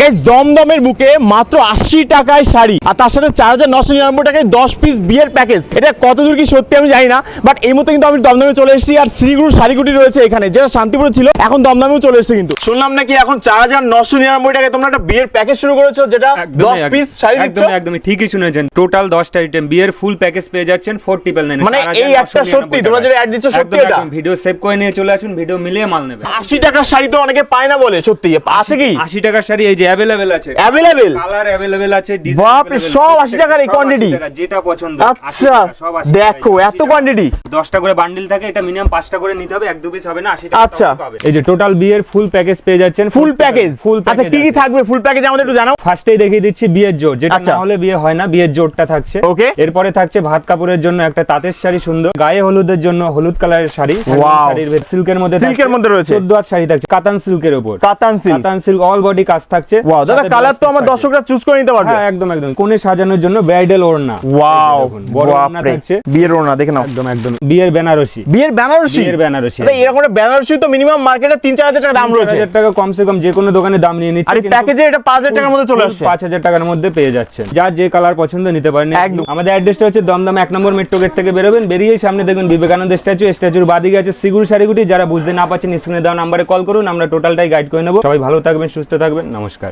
Guys দমদমের বুকে মাত্র আশি টাকায় শাড়ি আর তার সাথে চার হাজার নশো নিরানব্বই টাকায় দশ পিস বিয়ের প্যাকেজ এটা কত দূর কি সত্যি আমি জানি না বাট এই মতো কিন্তু আমি দমদমে চলে এসেছি আর শ্রীগুরু শাড়িগুটি রয়েছে এখানে যেটা শান্তিপুরে ছিল এখন দমদমেও চলে এসেছে কিন্তু। শুনলাম নাকি এখন চার হাজার নশো নিরানব্বই টাকায় তোমরা একটা বিয়ের প্যাকেজ শুরু করেছ যেটা দশ পিস শাড়ি একদম একদমই ঠিকই শুনেছেন। টোটাল দশটা আইটেম বিয়ের ফুল প্যাকেজ পেয়ে যাচ্ছেন ফোর ট্রিপল নাইন মানে এই একটা সত্যি, তোমরা যেটা অ্যাড দিচ্ছ সত্যি এটা? ভিডিও সেভ করে নিয়ে চলে আসুন ভিডিও মিলিয়ে মাল নেবে। আশি টাকার শাড়ি তো অনেকে পায় না বলে সত্যি আছে কি? আশি টাকার শাড়ি এই যে অ্যাভেলেবেল আছে। অ্যাভেলেবেল কালার অ্যাভেলেবেল আছে design বাপরে, available, সব 80 টাকার এই সব 80 quantity? টাকা, যেটা পছন্দ। আচ্ছা টাকা, সব 80 টাকা, দেখো এত কোয়ান্টিটি দশটা করে বান্ডিল থাকে এটা মিনিমাম পাঁচটা করে নিতে হবে এক দু পিস হবে না আশি টাকা আচ্ছা। এই যে টোটাল বিয়ের ফুল প্যাকেজ পেয়ে যাচ্ছেন ফুল প্যাকেজ ফুল আচ্ছা কি কি থাকবে ফুল প্যাকেজ আমাদের একটু জানাও। ফার্স্টেই দেখিয়ে দিচ্ছি বিয়ের জোর যেটা আচ্ছা। না হলে বিয়ে হয় না বিয়ের জোরটা থাকছে। Okay. এরপরে থাকছে ভাত কাপড়ের জন্য একটা তাঁতের শাড়ি সুন্দর গায়ে হলুদের জন্য হলুদ কালারের শাড়ি শাড়ির সিল্কের মধ্যে এর মধ্যে রয়েছে। হাত শাড়ি থাকছে। কাতান সিল্কের উপর কাতান সিল্ক কাতান সিল্ক অল বডি কাজ থাকছে। ওয়াও দাদা কালার তো আমার দর্শকরা চুজ করে নিতে পারবে। হ্যাঁ একদম একদম। কোণে সাজানোর জন্য ব্রাইডাল ওড়না। ওয়াও বড় ওড়না থাকছে। বিয়ের ওড়না দেখে নাও। একদম একদম। বিয়ের বেনারসি। বিয়ের বেনারসি? বিয়ের বেনারসি দাদা, এরকম একটা বেনারসি তো মিনিমাম মার্কেটে তিন চার হাজার টাকা দাম রয়েছে। হাজার টাকা কমসে কম যে কোনো দোকানে দাম নিয়ে নিচ্ছে আর প্যাকেজে এটা পাঁচ হাজার টাকার মধ্যে চলে আসছে। পাঁচ হাজার টাকার মধ্যে পেয়ে যাচ্ছেন। যার যে কালার পছন্দ নিতে পারেন। একদম। আমাদের অ্যাড্রেসটা হচ্ছে দমদম এক নম্বর মেট্রো গেট থেকে বেরোবেন। বেরিয়েই সামনে দেখবেন বিবেকানন্দ স্ট্যাচু স্ট্যাচুর বাদিকে আছে সিগুর শাড়িগুটি যারা বুঝতে না পারছেন স্ক্রিনে দেওয়া নাম্বারে কল করুন। আমরা টোটালটাই গাইড করে নেব। সবাই ভালো থাকবেন সুস্থ থাকবেন। নমস্কার।